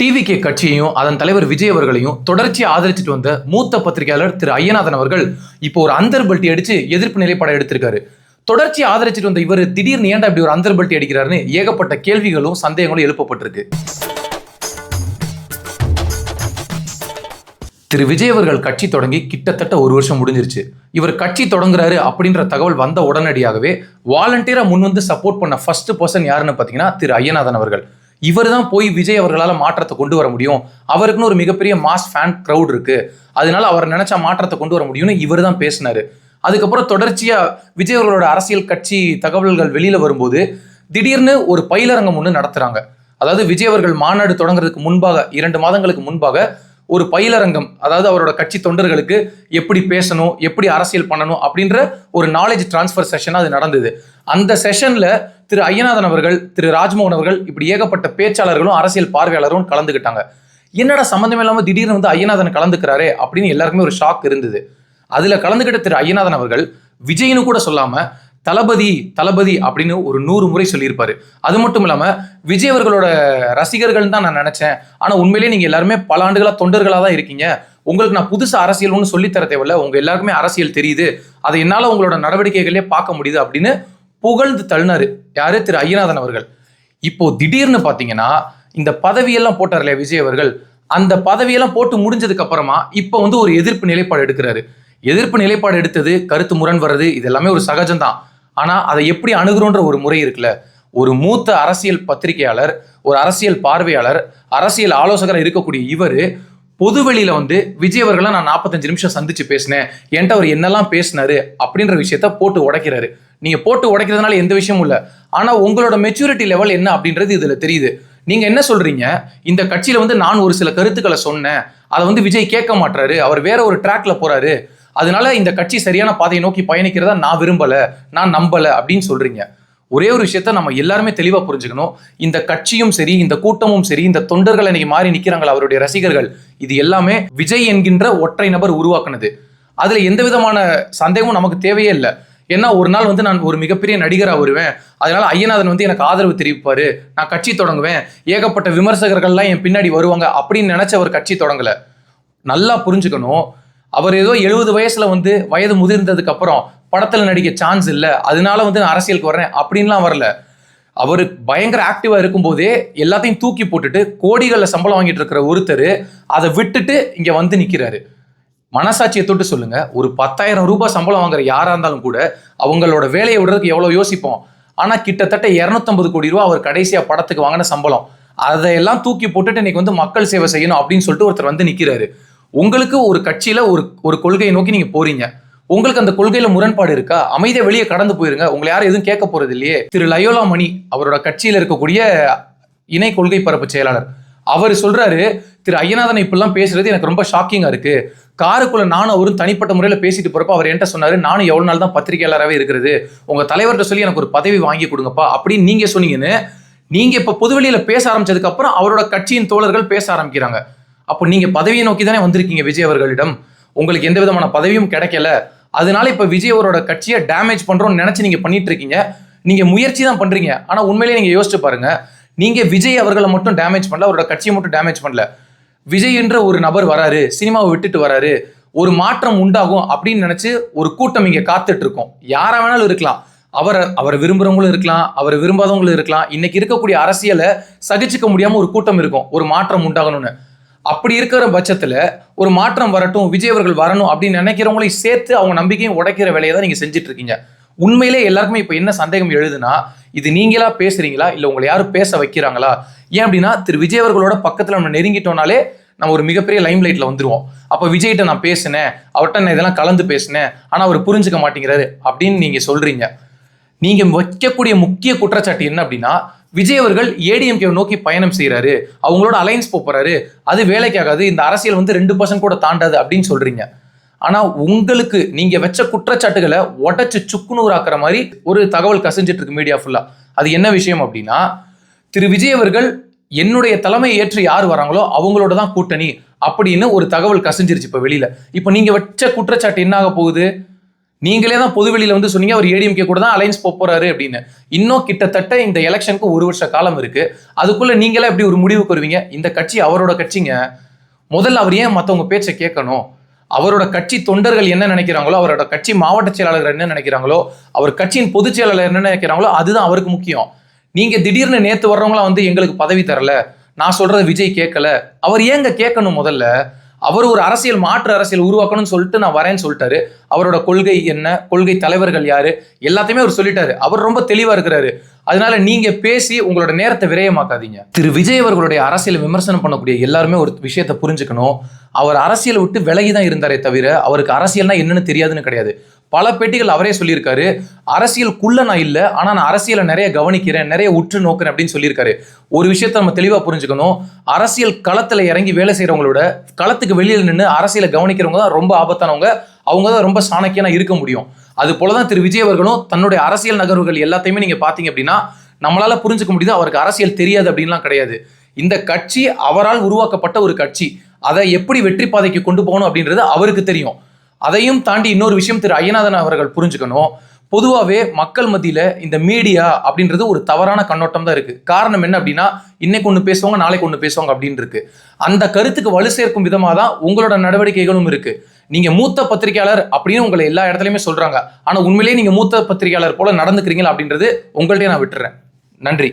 TVK கட்சியையும் அதன் தலைவர் விஜய் அவர்களையும் தொடர்ச்சியா ஆதரிச்சுட்டு வந்த மூத்த பத்திரிகையாளர் திரு ஐயநாதன் அவர்கள் இப்போ ஒரு அந்தர் பல்ட்டி அடிச்சு எதிர்ப்பு நிலைப்பாடம் எடுத்திருக்காரு. தொடர்ச்சி ஆதரிச்சுட்டு வந்த இவர் திடீர்னு ஏன்டா இப்படி ஒரு அந்தர் பல்ட்டி அடிக்கிறாருன்னு ஏகப்பட்ட கேள்விகளும் சந்தேகங்களும் எழுப்பப்பட்டிருக்கு. திரு விஜய் அவர்கள் கட்சி தொடங்கி கிட்டத்தட்ட ஒரு வருஷம் முடிஞ்சிருச்சு. இவர் கட்சி தொடங்குறாரு அப்படின்ற தகவல் வந்த உடனடியாகவே வாலண்டியரா முன் வந்து சப்போர்ட் பண்ண ஃபர்ஸ்ட் பர்சன் யாருன்னு பார்த்தீங்கன்னா திரு ஐயநாதன் அவர்கள். இவர் தான் போய் விஜய் அவர்களால் மாற்றத்தை கொண்டு வர முடியும். அவருக்குன்னு ஒரு மிகப்பெரிய மாஸ் ஃபேன் க்ரௌட் இருக்கு. அதனால அவர் நினைச்சா மாற்றத்தை கொண்டு வர முடியும்னு இவர் தான் பேசினாரு. அதுக்கப்புறம் தொடர்ச்சியா விஜய் அவர்களோட அரசியல் கட்சி தகவல்கள் வெளியில வரும்போது திடீர்னு ஒரு பயிலரங்கம் ஒன்று நடத்துறாங்க. அதாவது விஜய் அவர்கள் மாநாடு தொடங்குறதுக்கு முன்பாக இரண்டு மாதங்களுக்கு முன்பாக ஒரு பயிலரங்கம் அதாவது அவரோட கட்சி தொண்டர்களுக்கு எப்படி பேசணும் எப்படி அரசியல் பண்ணணும் அப்படின்ற ஒரு நாலேஜ் டிரான்ஸ்ஃபர் செஷன் அது நடந்தது. அந்த செஷனில் திரு ஐயநாதன் அவர்கள் திரு ராஜ்மோகன் அவர்கள் இப்படி ஏகப்பட்ட பேச்சாளர்களும் அரசியல் பார்வையாளரும் கலந்துக்கிட்டாங்க என்னடா சம்மந்தம் இல்லாமல் திடீர்னு வந்து ஐயநாதன் கலந்துக்கிறாரே அப்படின்னு எல்லாருக்குமே ஒரு ஷாக் இருந்தது. அதில் கலந்துக்கிட்ட திரு ஐயநாதன் அவர்கள் விஜய்னு கூட சொல்லாமல் தளபதி தளபதி அப்படின்னு ஒரு நூறு முறை சொல்லியிருப்பாரு. அது மட்டும் இல்லாமல் விஜய் அவர்களோட ரசிகர்கள் தான் நான் நினைச்சேன். ஆனால் உண்மையிலேயே நீங்கள் எல்லாருமே பல ஆண்டுகளாக தொண்டர்களாக தான் இருக்கீங்க. உங்களுக்கு நான் புதுசு அரசியல் ஒன்று சொல்லித்தர தேவையில்ல உங்கள் எல்லாருக்குமே அரசியல் தெரியுது. அதை என்னால் உங்களோட நடவடிக்கைகளே பார்க்க முடியுது அப்படின்னு புகழ்ந்து தள்ளினாரு. யாரு? திரு ஐயநாதன் அவர்கள். இப்போ திடீர்னு பார்த்தீங்கன்னா இந்த பதவியெல்லாம் போட்டார் இல்லையா விஜய் அவர்கள்? அந்த பதவியெல்லாம் போட்டு முடிஞ்சதுக்கு அப்புறமா இப்போ வந்து ஒரு எதிர்ப்பு நிலைப்பாடு எடுக்கிறாரு. எதிர்ப்பு நிலைப்பாடு எடுத்தது கருத்து முரண் வர்றது இது எல்லாமே ஒரு சகஜம்தான். ஆனால் அதை எப்படி அணுகுறோன்ற ஒரு முறை இருக்குல்ல? ஒரு மூத்த அரசியல் பத்திரிகையாளர் ஒரு அரசியல் பார்வையாளர் அரசியல் ஆலோசகராக இருக்கக்கூடிய இவர் பொதுவெளியில் வந்து விஜய் அவர்களை நான் நாற்பத்தஞ்சு நிமிஷம் சந்திச்சு பேசினேன். என்கிட்ட அவர் என்னெல்லாம் பேசினாரு? அப்படின்ற விஷயத்த போட்டு உடைக்கிறாரு. நீங்கள் போட்டு உடைக்கிறதுனால எந்த விஷயமும் இல்லை. ஆனால் உங்களோட மெச்சூரிட்டி லெவல் என்ன அப்படின்றது இதில் தெரியுது. நீங்கள் என்ன சொல்கிறீங்க இந்த கட்சியில் வந்து நான் ஒரு சில கருத்துக்களை சொன்னேன். அதை வந்து விஜய் கேட்க மாட்டாரு அவர் வேற ஒரு ட்ராக்ல போகிறாரு அதனால இந்த கட்சி சரியான பாதையை நோக்கி பயணிக்கிறதா நான் விரும்பலை நான் நம்பலை அப்படின்னு சொல்கிறீங்க ஒரே ஒரு விஷயத்த நம்ம எல்லாருமே தெளிவாக புரிஞ்சுக்கணும். இந்த கட்சியும் சரி இந்த கூட்டமும் சரி இந்த தொண்டர்கள் இன்னைக்கு மாறி நிற்கிறாங்களா அவருடைய ரசிகர்கள் இது எல்லாமே விஜய் என்கின்ற ஒற்றை நபர் உருவாக்குனது. அதில் எந்த விதமான சந்தேகமும் நமக்கு தேவையே இல்லை. ஏன்னா ஒரு நாள் வந்து நான் ஒரு மிகப்பெரிய நடிகராக வருவேன். அதனால ஐயநாதன் வந்து எனக்கு ஆதரவு தெரிவிப்பாரு. நான் கட்சி தொடங்குவேன். ஏகப்பட்ட விமர்சகர்கள்லாம் என் பின்னாடி வருவாங்க அப்படின்னு நினைச்ச அவர் கட்சி தொடங்கல. நல்லா புரிஞ்சுக்கணும். அவர் ஏதோ எழுபது வயசுல வந்து வயது முதிர்ந்ததுக்கு அப்புறம் படத்தில் நடிக்க சான்ஸ் இல்லை. அதனால வந்து நான் அரசியலுக்கு வர்றேன் அப்படின்லாம் வரல. அவர் பயங்கர ஆக்டிவாக இருக்கும்போதே எல்லாத்தையும் தூக்கி போட்டுட்டு கோடிகளில் சம்பளம் வாங்கிட்டு இருக்கிற ஒருத்தர் அதை விட்டுட்டு இங்கே வந்து நிற்கிறாரு மனசாட்சியை தொட்டு சொல்லுங்க. ஒரு பத்தாயிரம் ரூபாய் சம்பளம் வாங்குற யாரா இருந்தாலும் கூட அவங்களோட வேலையை விடுறதுக்கு எவ்வளவு யோசிப்போம். ஆனா கிட்டத்தட்ட 250 கோடி ரூபா அவர் கடைசியா படத்துக்கு வாங்கின சம்பளம். அதையெல்லாம் தூக்கி போட்டுட்டு இன்னைக்கு வந்து மக்கள் சேவை செய்யணும் அப்படின்னு சொல்லிட்டு ஒருத்தர் வந்து நிக்கிறாரு. உங்களுக்கு ஒரு கட்சியில ஒரு ஒரு கொள்கையை நோக்கி நீங்க போறீங்க. உங்களுக்கு அந்த கொள்கையில முரண்பாடு இருக்கா? அமைதியை வெளியே கடந்து போயிருங்க. உங்களை யாரும் எதுவும் கேட்க போறது இல்லையே. திரு லயோலா மணி அவரோட கட்சியில இருக்கக்கூடிய இணை கொள்கை பரப்பு செயலாளர். அவர் சொல்றாரு திரு ஐயநாதன் இப்படிலாம் பேசுறது எனக்கு ரொம்ப ஷாக்கிங்காக இருக்கு. காருக்குள்ள நானும் அவரும் தனிப்பட்ட முறையில் பேசிட்டு போறப்ப அவர் என்கிட்ட சொன்னாரு நானும் எவ்வளோ நாள் தான் பத்திரிகையாளராகவே இருக்கிறது. உங்க தலைவர்கிட்ட சொல்லி எனக்கு ஒரு பதவி வாங்கி கொடுங்கப்பா. அப்படின்னு நீங்க சொன்னீங்கன்னு நீங்க இப்ப பொதுவெளியில பேச ஆரம்பிச்சதுக்கு அப்புறம் அவரோட கட்சியின் தோழர்கள் பேச ஆரம்பிக்கிறாங்க. அப்போ நீங்க பதவியை நோக்கி தானே வந்திருக்கீங்க விஜய் அவர்களிடம்? உங்களுக்கு எந்த விதமான பதவியும் கிடைக்கல. அதனால இப்ப விஜய் அவரோட கட்சியை டேமேஜ் பண்றோம்னு நினைச்சு நீங்க பண்ணிட்டு இருக்கீங்க. நீங்க முயற்சி தான் பண்றீங்க. ஆனா உண்மையிலேயே நீங்க யோசிச்சு பாருங்க. நீங்க விஜய் அவர்களை மட்டும் டேமேஜ் பண்ணல அவரோட கட்சியை மட்டும் டேமேஜ் பண்ணல. விஜய் என்ற ஒரு நபர் வராரு சினிமாவை விட்டுட்டு வராரு ஒரு மாற்றம் உண்டாகும் அப்படின்னு நினைச்சு ஒரு கூட்டம் இங்க காத்துட்டு இருக்கோம். யாரா வேணாலும் இருக்கலாம். அவரை அவரை விரும்புறவங்களும் இருக்கலாம் அவரை விரும்பாதவங்களும் இருக்கலாம். இன்னைக்கு இருக்கக்கூடிய அரசியலை சகிச்சுக்க முடியாம ஒரு கூட்டம் இருக்கும். ஒரு மாற்றம் உண்டாகணும்னு. அப்படி இருக்கிற பட்சத்துல ஒரு மாற்றம் வரட்டும் விஜய் அவர்கள் வரணும் அப்படின்னு நினைக்கிறவங்களையும் சேர்த்து அவங்க நம்பிக்கையும் உடைக்கிற வேலையை தான் நீங்க செஞ்சுட்டு இருக்கீங்க. உண்மையிலே எல்லாருக்குமே இப்போ என்ன சந்தேகம் எழுதுனா இது நீங்களா பேசுறீங்களா? இல்லை உங்களை யாரும் பேச வைக்கிறாங்களா? ஏன் அப்படின்னா திரு விஜய் அவர்களோட பக்கத்தில் நம்ம நெருங்கிட்டோம்னாலே நம்ம ஒரு மிகப்பெரிய லைம் லைட்ல வந்துருவோம். அப்போ விஜய்கிட்ட நான் பேசினேன் அவர்கிட்ட நான் இதெல்லாம் கலந்து பேசினேன் ஆனால் அவர் புரிஞ்சுக்க மாட்டேங்கிறாரு அப்படின்னு நீங்கள் சொல்றீங்க. நீங்கள் வைக்கக்கூடிய முக்கிய குற்றச்சாட்டு என்ன அப்படின்னா விஜய் அவர்கள் ஏடிஎம்கே நோக்கி பயணம் செய்கிறாரு அவங்களோட அலைன்ஸ் போகிறாரு அது வேலைக்காகாது இந்த அரசியல் வந்து ரெண்டு பர்சன்ட் கூட தாண்டாது அப்படின்னு சொல்றீங்க. ஆனா உங்களுக்கு நீங்க வச்ச குற்றச்சாட்டுகளை உடச்சு சுக்குநூறாக்குற மாதிரி ஒரு தகவல் கசிஞ்சிட்டு இருக்கு மீடியா ஃபுல்லா அது என்ன விஷயம் அப்படின்னா திரு விஜய் அவர்கள் என்னுடைய தலைமை ஏற்று யார் வராங்களோ அவங்களோட தான் கூட்டணி அப்படின்னு ஒரு தகவல் கசிஞ்சிருச்சு இப்ப வெளியில. இப்ப நீங்க வச்ச குற்றச்சாட்டு என்ன ஆக போகுது? நீங்களே தான் பொதுவெளியில வந்து சொன்னீங்க அவர் ஏடிஎம்கே கூட தான் அலைன்ஸ் போறாரு அப்படின்னு. இன்னும் கிட்டத்தட்ட இந்த எலெக்ஷனுக்கு ஒரு வருஷ காலம் இருக்கு. அதுக்குள்ள நீங்களே எப்படி ஒரு முடிவுக்கு வருவீங்க? இந்த கட்சி அவரோட கட்சிங்க. முதல்ல அவர் ஏன் மற்றவங்க பேச்சை கேட்கணும்? அவரோட கட்சி தொண்டர்கள் என்ன நினைக்கிறாங்களோ அவரோட கட்சி மாவட்ட செயலாளர் என்ன நினைக்கிறாங்களோ அவர் கட்சியின் பொதுச் செயலாளர் என்ன நினைக்கிறாங்களோ அதுதான் அவருக்கு முக்கியம். நீங்க திடீர்னு நேத்து வர்றவங்களாம் வந்து எங்களுக்கு பதவி தரல நான் சொல்றத விஜய் கேட்கல அவர் ஏங்க கேட்கணும் முதல்ல? அவர் ஒரு அரசியல் மாற்று அரசியல் உருவாக்கணும்னு சொல்லிட்டு நான் வரேன்னு சொல்லிட்டாரு. அவரோட கொள்கை என்ன கொள்கை தலைவர்கள் யாரு எல்லாத்தையுமே அவர் சொல்லிட்டாரு. அவர் ரொம்ப தெளிவா இருக்கிறாரு. அதனால நீங்க பேசி உங்களோட நேரத்தை விரயமாக்காதீங்க. திரு விஜய் அவர்களுடைய அரசியல் விமர்சனம் பண்ணக்கூடிய எல்லாருமே ஒரு விஷயத்தை புரிஞ்சுக்கணும். அவர் அரசியல் விட்டு விலகி தான் இருந்தாரே தவிர அவருக்கு அரசியல்னா என்னன்னு தெரியாதுன்னு கிடையாது. பல பேட்டிகள் அவரே சொல்லியிருக்காரு. அரசியலுக்குள்ள நான் இல்லை ஆனால் நான் அரசியலை நிறைய கவனிக்கிறேன் நிறைய உற்று நோக்கிறேன் அப்படின்னு சொல்லியிருக்காரு. ஒரு விஷயத்த நம்ம தெளிவாக புரிஞ்சுக்கணும். அரசியல் களத்தில் இறங்கி வேலை செய்கிறவங்களோட களத்துக்கு வெளியில் நின்று அரசியலை கவனிக்கிறவங்க தான் ரொம்ப ஆபத்தானவங்க. அவங்க தான் ரொம்ப சாணக்கியனா இருக்க முடியும். அது போலதான் திரு விஜய் அவர்களும் தன்னுடைய அரசியல் நகர்வுகள் எல்லாத்தையுமே நீங்கள் பார்த்தீங்க அப்படின்னா நம்மளால் புரிஞ்சுக்க முடியுது அவருக்கு அரசியல் தெரியாது அப்படின்லாம் கிடையாது. இந்த கட்சி அவரால் உருவாக்கப்பட்ட ஒரு கட்சி. அதை எப்படி வெற்றி பாதைக்கு கொண்டு போகணும் அப்படின்றது அவருக்கு தெரியும். அதையும் தாண்டி இன்னொரு விஷயம் திரு ஐயநாதன் அவர்கள் புரிஞ்சுக்கணும். பொதுவாகவே மக்கள் மத்தியில் இந்த மீடியா அப்படின்றது ஒரு தவறான கண்ணோட்டம் தான் இருக்குது காரணம் என்ன அப்படின்னா இன்னைக்கு ஒன்று பேசுவாங்க நாளைக்கு ஒன்று பேசுவாங்க அப்படின்னு இருக்கு. அந்த கருத்துக்கு வலு சேர்க்கும் விதமாக தான் உங்களோட நடவடிக்கைகளும் இருக்குது நீங்கள் மூத்த பத்திரிகையாளர் அப்படின்னு உங்களை எல்லா இடத்துலையுமே சொல்கிறாங்க ஆனால் உண்மையிலேயே நீங்கள் மூத்த பத்திரிகையாளர் போல நடந்துக்கிறீங்களா அப்படின்றது உங்கள்கிட்டயே நான் விட்டுறேன். நன்றி.